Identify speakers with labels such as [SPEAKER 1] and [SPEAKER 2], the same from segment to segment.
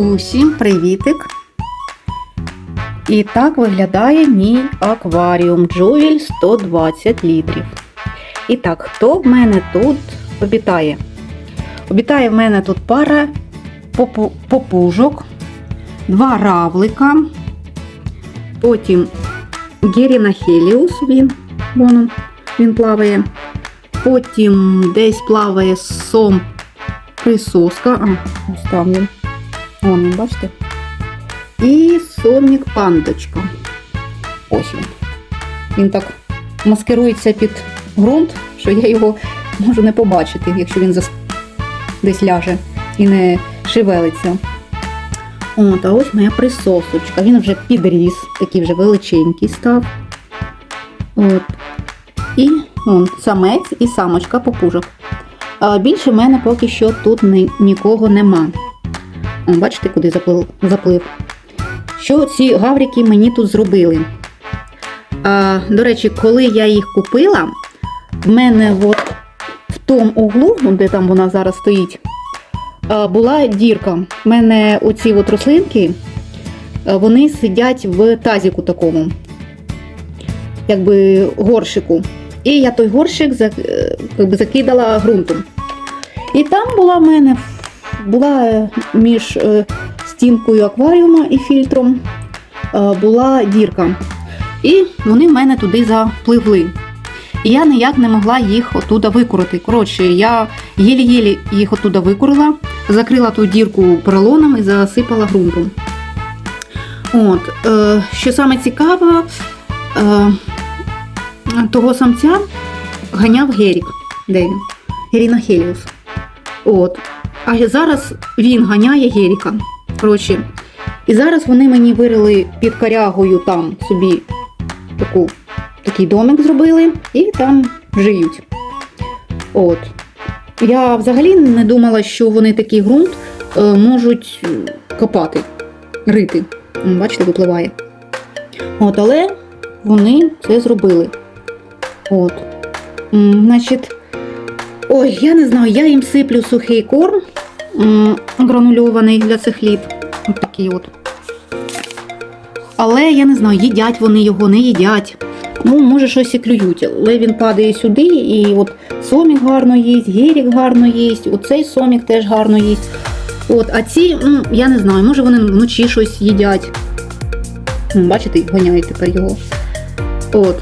[SPEAKER 1] Усім привітик! І так виглядає мій акваріум Джовіль 120 літрів. І так, хто в мене тут обітає? Обітає в мене тут пара попу- попужок, два равлика, потім Геріна Хеліус, він, вон он, він плаває. Потім десь плаває сом присоска. А, ось там він. Вон бачите? І сомік пандочка. Ось він. Він так маскирується під ґрунт, що я його можу не побачити, якщо він десь ляже і не шевелиться. От, а ось моя присосочка. Він вже підріс, такий вже величенький став. От. І он, самець і самочка попужок. Більше в мене поки що тут ні, нікого нема. Бачите, куди заплив. Що ці гаврики мені тут зробили? А, до речі, коли я їх купила, в мене от в тому углу, де там вона зараз стоїть, була дірка. У мене оці от рослинки, вони сидять в тазіку такому, якби горшику. І я той горщик е, закидала ґрунтом. І там була в мене була е, між е, стінкою акваріума і фільтром е, була дірка. І вони в мене туди запливли. І я ніяк не могла їх оттуда викурити. Коротше, я єлі-єлі їх оттуда викурила, закрила ту дірку поролоном і засипала ґрунтом. От, е, що саме цікаво, е, того самця ганяв Герік. Де він? Геріна Хеліус. От. А зараз він ганяє Геріка. Коротше, і зараз вони мені вирили під корягою там собі таку, такий домик зробили і там живуть. От. Я взагалі не думала, що вони такий ґрунт е, можуть копати, рити. Бачите, випливає. От, але вони це зробили. От. Значить, ой, я не знаю, я їм сиплю сухий корм гранульований для цих літ. Ось такий от. Але я не знаю, їдять вони його, не їдять. Ну, може, щось і клюють, але він падає сюди, і от сомік гарно їсть, гірік гарно їсть, оцей сомік теж гарно їсть. От, а ці, ну, я не знаю, може вони вночі щось їдять. Бачите, гоняють тепер його. От.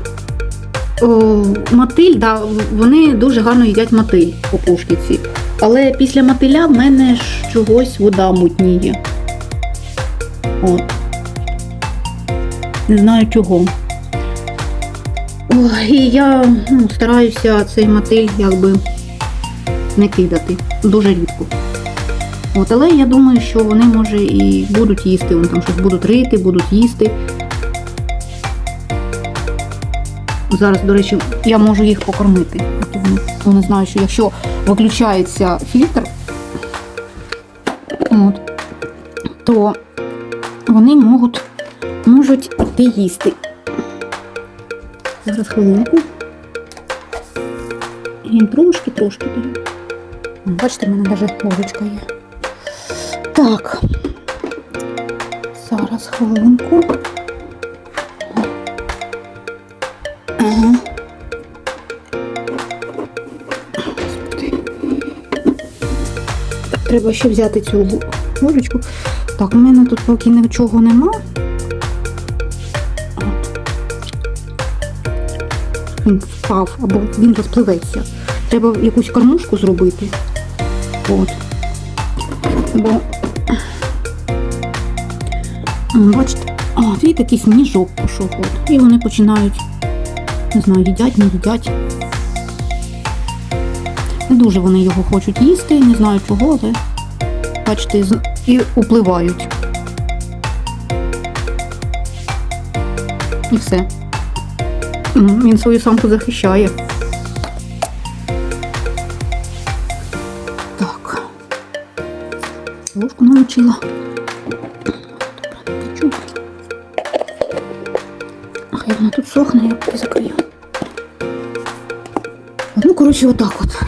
[SPEAKER 1] О, мотиль, да, вони дуже гарно їдять мотиль попушки ці. Але після мотиля в мене ж чогось вода мутніє. От. Не знаю чого. І я ну, стараюся цей мотиль якби не кидати. Дуже рідко. От, але я думаю, що вони може і будуть їсти. Вони там щось будуть рити, будуть їсти. Зараз, до речі, я можу їх покормити. Вони знають, що якщо виключається фільтр, от, то вони можуть, можуть йти їсти. Зараз хвилинку. І трошки-трошки даю. Бачите, в мене навіть ложечка є. Так. Зараз хвилинку. Так, треба ще взяти цю ложечку. Так, у мене тут поки нічого нема. Він впав або він розпливеться. Треба якусь кормушку зробити. От. Бо. Бачите, о, видите, такий сніжок пішов. От. І вони починають, не знаю, їдять, не їдять. Не дуже вони його хочуть їсти, не знаю чого, але бачите, і upливають. І все. Він свою самку захищає. Так. Ложку намочила. Добре. Хай вона тут сохне, я поки Ну, коротше, отак от.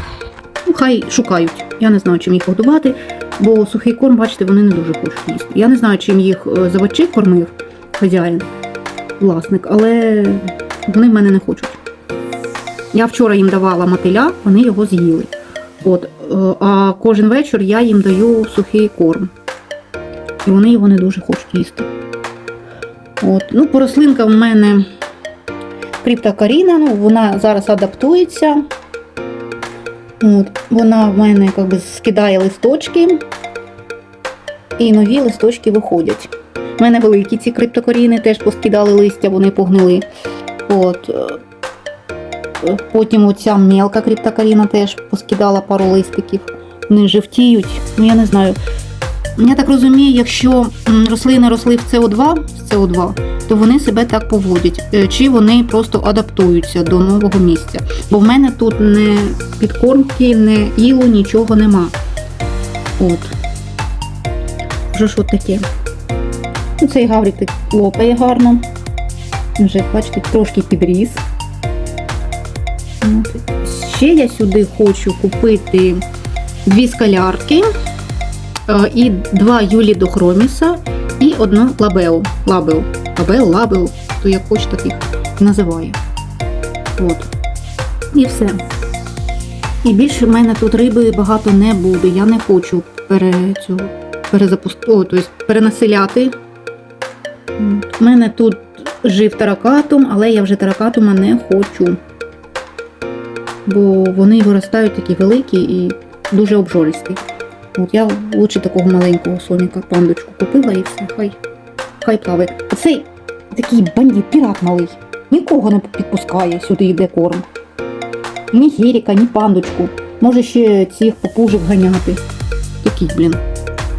[SPEAKER 1] Ну, хай шукають. Я не знаю, чим їх годувати. Бо сухий корм, бачите, вони не дуже хочуть їсти. Я не знаю, чим їх е, заводчик кормив хазяїн, власник, але вони в мене не хочуть. Я вчора їм давала мотиля, вони його з'їли. От, е, а кожен вечір я їм даю сухий корм. І вони його не дуже хочуть їсти. От. Ну, по рослинкам в мене криптокаріна, ну, вона зараз адаптується. От, вона в мене як би, скидає листочки, і нові листочки виходять. У мене великі ці криптокоріни теж поскидали листя, вони погнили. От. е, Потім оця мелка криптокаріна теж поскидала пару листиків. Вони жовтіють. Ну, я не знаю. Я так розумію, якщо рослини росли в СО2, з СО2, то вони себе так поводять. Е, Чи вони просто адаптуються до нового місця. Бо в мене тут не підкормки, не ілу, нічого нема. От. Вже що таке? Ну, Цей гаврик так лопає гарно. Вже, бачите, трошки підріс. Ще я сюди хочу купити дві скалярки і два Юлі до Хроміса і одну лабео. Лабео. Лабео, лабео, то як хоч так їх називаю. От. І все. І більше в мене тут риби багато не буде. Я не хочу пере, цього, перезапустити, тобто перенаселяти. У мене тут жив таракатум, але я вже таракатума не хочу. Бо вони виростають такі великі і дуже обжористі. От я лучше такого маленького соняка пандочку купила і все, хай, хай плаває. Оцей такий бандит, пірат малий. Нікого не підпускає сюди йде корм. Ні гіріка, ні пандочку. Може ще цих попужик ганяти. Такий, блін.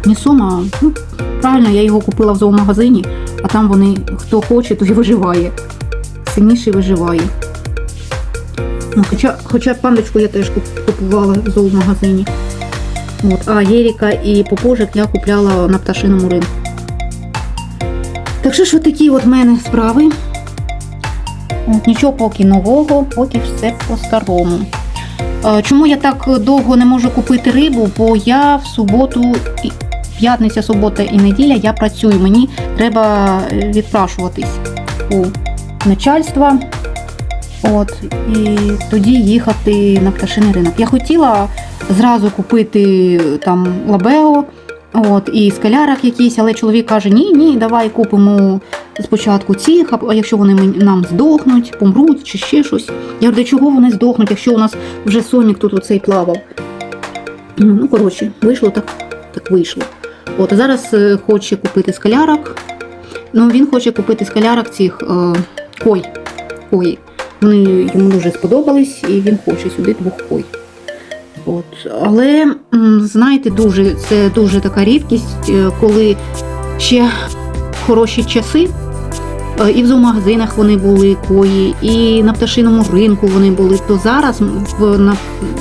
[SPEAKER 1] Ні сома, ну, правильно, я його купила в зоомагазині, а там вони хто хоче, той виживає. Сильніший виживає. Ну, хоча, хоча пандочку я теж купувала в зоомагазині. От, а Єріка і попожик я купляла на пташиному ринку. Так що ж такі от в мене справи. От, нічого поки нового, поки все по-старому. Чому я так довго не можу купити рибу? Бо я в суботу, п'ятниця, субота і неділя я працюю. Мені треба е, відпрашуватись у начальства. От, і тоді їхати на пташиний ринок. Я хотіла зразу купити там лабео от, і скалярок якийсь, але чоловік каже: ні, ні, давай купимо спочатку цих, а якщо вони нам здохнуть, помруть чи ще щось. Я говорю, для чого вони здохнуть, якщо у нас вже сонік тут оцей плавав. Ну, коротше, вийшло так, так вийшло. От, зараз е, хоче купити скалярок. Ну, він хоче купити скалярок цих е, кой. кої. Вони йому дуже сподобались, і він хоче сюди двох. От. Але, знаєте, дуже, це дуже така рідкість, е, коли ще хороші часи. е, І в зоомагазинах вони були кої, і на пташиному ринку вони були. То зараз в, на,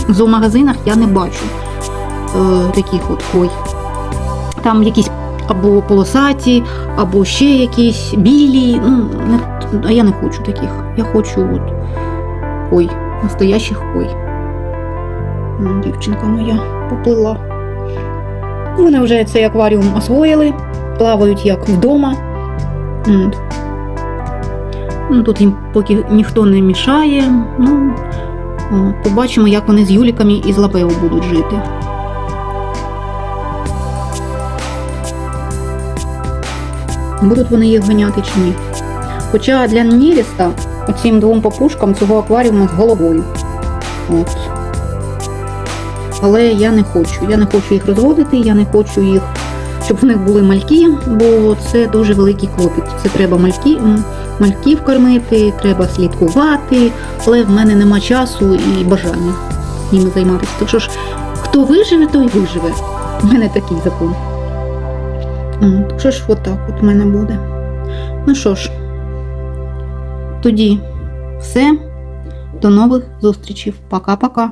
[SPEAKER 1] в зоомагазинах я не бачу е, таких от кой. Там якісь або полосаті, або ще якісь білі. Ну, не, а я не хочу таких. Я хочу от кой, настоящих кой. Дівчинка моя поплила. Вони вже цей акваріум освоїли, плавають як вдома. Ну, тут їм поки ніхто не мішає. Ну, побачимо, як вони з Юліками і з Лапео будуть жити. Будуть вони їх ганяти чи ні. Хоча для Ніріста оцим двом папушкам цього акваріуму з головою. От. Але я не хочу. Я не хочу їх розводити, я не хочу їх, щоб в них були мальки, бо це дуже великий клопіт. Це треба мальки, мальків кормити, треба слідкувати, але в мене нема часу і бажання ними займатися. Так що ж, хто виживе, той виживе. У мене такий закон. Так що ж, отак от в мене буде. Ну що ж, тоді все. До нових зустрічей. Пока-пока.